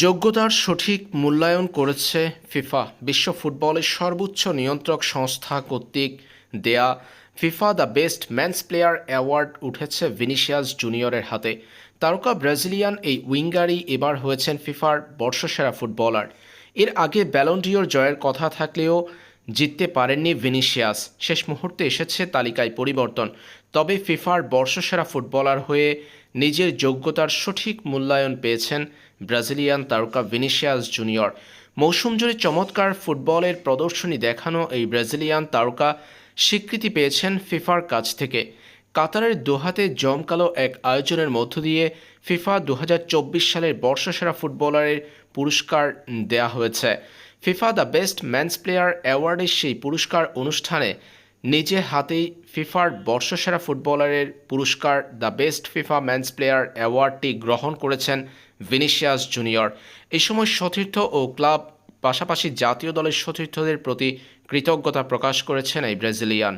যোগ্যতার সঠিক মূল্যায়ন করেছে ফিফা, বিশ্ব ফুটবলের সর্বোচ্চ নিয়ন্ত্রক সংস্থা কর্তৃক দেয়া FIFA the best man's player award উঠেছে ভিনিশিয়াস জুনিয়রের হাতে। তারকা ব্রাজিলিয়ান এই উইঙ্গারই এবার হয়েছেন ফিফার বর্ষসেরা ফুটবলার। এর আগে ব্যালন্ডিওর জয়ের কথা থাকলেও জিততে পারেননি ভিনিশিয়াস শেষ মুহূর্তে এসেছে তালিকায় পরিবর্তন। তবে ফিফার বর্ষসেরা ফুটবলার হয়ে নিজের যোগ্যতার সঠিক মূল্যায়ন পেয়েছেন ব্রাজিলিয়ান তারকা ভিনিশিয়াস জুনিয়র। মৌসুম জুড়ে চমৎকার ফুটবলের প্রদর্শনী দেখানো এই ব্রাজিলিয়ান তারকা স্বীকৃতি পেয়েছেন ফিফার কাছ থেকে। কাতারের দোহাতে জমকালো এক আয়োজনের মধ্য দিয়ে ফিফা দু হাজার চব্বিশ সালের বর্ষসেরা ফুটবলারের পুরস্কার দেয়া হয়েছে। FIFA the best man's player অ্যাওয়ার্ডের সেই পুরস্কার অনুষ্ঠানে নিজে হাতেই ফিফার বর্ষসেরা ফুটবলারের পুরস্কার the best FIFA man's player অ্যাওয়ার্ডটি গ্রহণ করেছেন ভিনিসিয়াস জুনিয়র। এই সময় সতীর্থ ও ক্লাব পাশাপাশি জাতীয় দলের সতীর্থদের প্রতি কৃতজ্ঞতা প্রকাশ করেছেন এই ব্রাজিলিয়ান।